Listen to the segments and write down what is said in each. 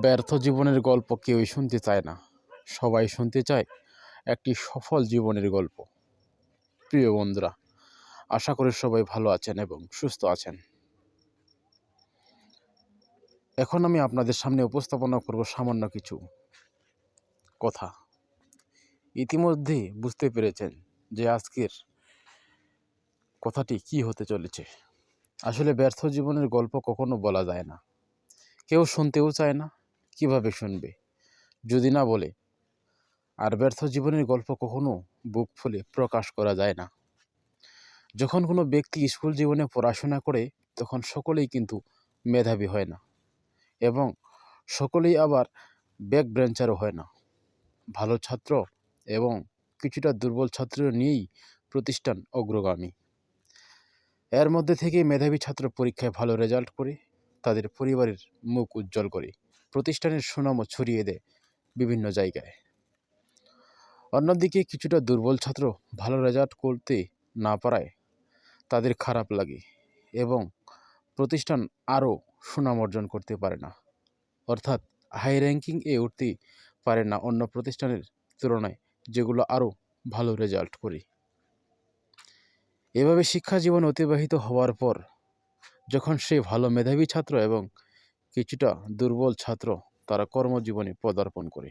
ব্যর্থ জীবনের গল্প কেউই শুনতে চায় না। সবাই শুনতে চায় একটি সফল জীবনের গল্প। প্রিয় বন্ধুরা, আশা করি সবাই ভালো আছেন এবং সুস্থ আছেন। এখন আমি আপনাদের সামনে উপস্থাপনা করব সামান্য কিছু কথা। ইতিমধ্যে বুঝতে পেরেছেন যে আজকের কথাটি কি হতে চলেছে। আসলে ব্যর্থ জীবনের গল্প কখনো বলা যায় না। কেউ শুনতেও চায় না কীভাবে শুনবে? যদি না বলে, আর ব্যর্থ জীবনের গল্প কখনো বুক ফুলে প্রকাশ করা যায় না। যখন কোনো ব্যক্তি স্কুল জীবনে পড়াশোনা করে, তখন সকলেই কিন্তু মেধাবী হয় না এবং সকলেই আবার ব্যাক ব্রেঞ্চারও হয় না। ভালো ছাত্র এবং কিছুটা দুর্বল ছাত্র নিয়েই প্রতিষ্ঠান অগ্রগামী। এর মধ্যে থেকে মেধাবী ছাত্র পরীক্ষায় ভালো রেজাল্ট করে, তাদের পরিবারের মুখ উজ্জ্বল করে। প্রতিষ্ঠানের সুনামও ছড়িয়ে দেয় বিভিন্ন জায়গায়। অন্যদিকে কিছুটা দুর্বল ছাত্র ভালো রেজাল্ট করতে না পারায় তাদের খারাপ লাগে এবং প্রতিষ্ঠান আরও সুনাম অর্জন করতে পারে না। অর্থাৎ হাই র্যাঙ্কিং এ উঠতে পারে না অন্য প্রতিষ্ঠানের তুলনায়, যেগুলো আরও ভালো রেজাল্ট করে। এভাবে শিক্ষা জীবন অতিবাহিত হওয়ার পর যখন সে ভালো মেধাবী ছাত্র এবং কিছুটা দুর্বল ছাত্র তারা কর্মজীবনে পদার্পণ করে।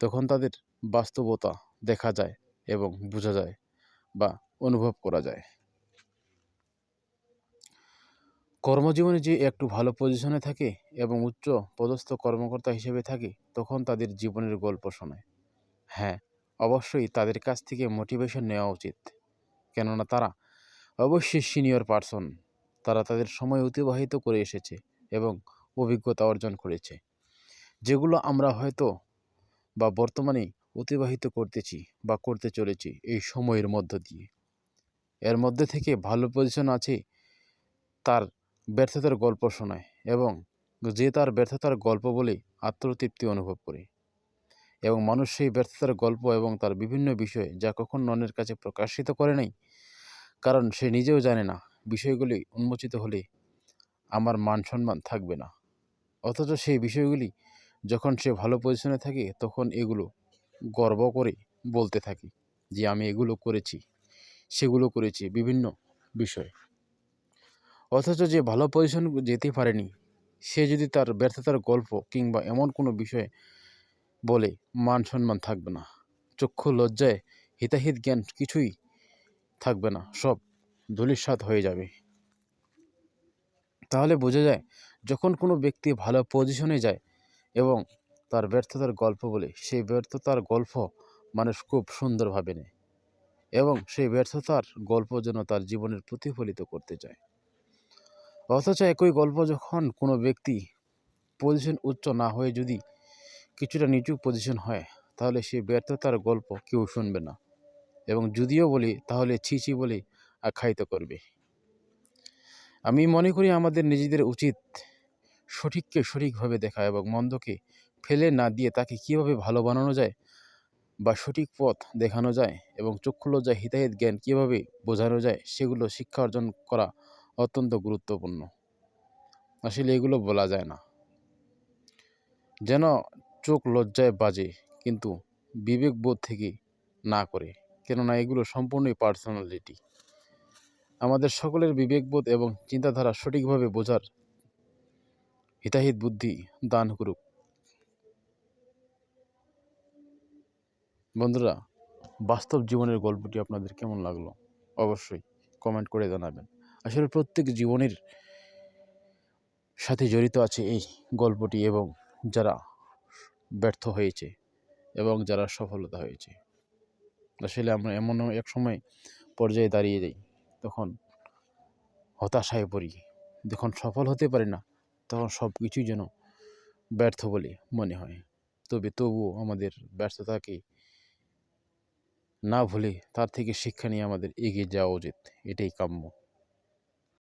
তখন তাদের বাস্তবতা দেখা যায় এবং বোঝা যায় বা অনুভব করা যায়। কর্মজীবনে যে একটু ভালো পজিশনে থাকে এবং উচ্চ পদস্থ কর্মকর্তা হিসেবে থাকে, তখন তাদের জীবনের গল্প শোনায় হ্যাঁ অবশ্যই তাদের কাছ থেকে মোটিভেশন নেওয়া উচিত। কেননা তারা অবশ্যই সিনিয়র পার্সন তারা তাদের সময় অতিবাহিত করে এসেছে। এবং অভিজ্ঞতা অর্জন করেছে। যেগুলো আমরা হয়তো বা বর্তমানে অতিবাহিত করতেছি বা করতে চলেছি এই সময়ের মধ্য দিয়ে। এর মধ্যে থেকে ভালো পজিশন আছে তার ব্যর্থতার গল্প শোনায় এবং যে তার ব্যর্থতার গল্প বলে আত্মতৃপ্তি অনুভব করে এবং মানুষ সেই ব্যর্থতার গল্প এবং তার বিভিন্ন বিষয় যা কখন ননের কাছে প্রকাশিত করে নাই, কারণ সে নিজেও জানে না, বিষয়গুলি উন্মোচিত হলে আমার মান সম্মান থাকবে না। অথচ সেই বিষয়গুলি যখন সে ভালো পজিশনে থাকে, তখন এগুলো গর্ব করে বলতে থাকি যে, আমি এগুলো করেছি, সেগুলো করেছি বিভিন্ন বিষয়। অথচ যে ভালো পজিশন যেতে পারেনি, সে যদি তার ব্যর্থতার গল্প কিংবা এমন কোনো বিষয়ে বলে মান সম্মান থাকবে না। চক্ষু লজ্জায় হিতাহিত জ্ঞান কিছুই থাকবে না, সব ধুলিস্বাদ হয়ে যাবে। তাহলে বোঝা যায় যখন কোনো ব্যক্তি ভালো পজিশনে যায় এবং তার ব্যর্থতার গল্প বলে, সেই ব্যর্থতার গল্প মানুষ খুব সুন্দরভাবে নেয় এবং সেই ব্যর্থতার গল্প যেন তার জীবনের প্রতিফলিত করতে চায়। অথচ একই গল্প যখন কোনো ব্যক্তি পজিশন উচ্চ না হয়ে যদি কিছুটা নিচু পজিশন হয়, তাহলে সেই ব্যর্থতার গল্প কেউ শুনবে না এবং যদিও বলি, তাহলে ছি ছি বলে আখ্যায়িত করবে। আমি মনে করি আমাদের নিজেদের উচিত সঠিককে সঠিকভাবে দেখা এবং মন্দকে ফেলে না দিয়ে তাকে কীভাবে ভালো বানানো যায় বা সঠিক পথ দেখানো যায় এবং চক্ষুলজ্জা হিতাহিত জ্ঞান কীভাবে বোঝানো যায় সেগুলো শিক্ষা অর্জন করা অত্যন্ত গুরুত্বপূর্ণ। আসলে এগুলো বলা যায় না। যেন চোখ লজ্জায় বাজে কিন্তু বিবেকবোধ থেকে না করে। কেননা এগুলো সম্পূর্ণই পার্সোনালিটি আমাদের সকলের বিবেকবোধ এবং চিন্তাধারা সঠিকভাবে বোঝার হিতাহিত বুদ্ধি দান করুক। বন্ধুরা, বাস্তব জীবনের গল্পটি আপনাদের কেমন লাগল? অবশ্যই কমেন্ট করে জানাবেন। আসলে প্রত্যেক জীবনের সাথে জড়িত আছে এই গল্পটি এবং যারা ব্যর্থ হয়েছে এবং যারা সফলতা হয়েছে। আসলে আমরা এমন এক সময় পর্যায়ে দাঁড়িয়ে যাই। তখন হতাশায় পড়ি। যখন সফল হতে পারি না, তখন সব কিছুই যেন ব্যর্থ বলে মনে হয়। তবে তবুও আমাদের ব্যর্থতাকে না ভুলে তার থেকে শিক্ষা নিয়ে আমাদের এগিয়ে যাওয়া উচিত। এটাই কাম্য।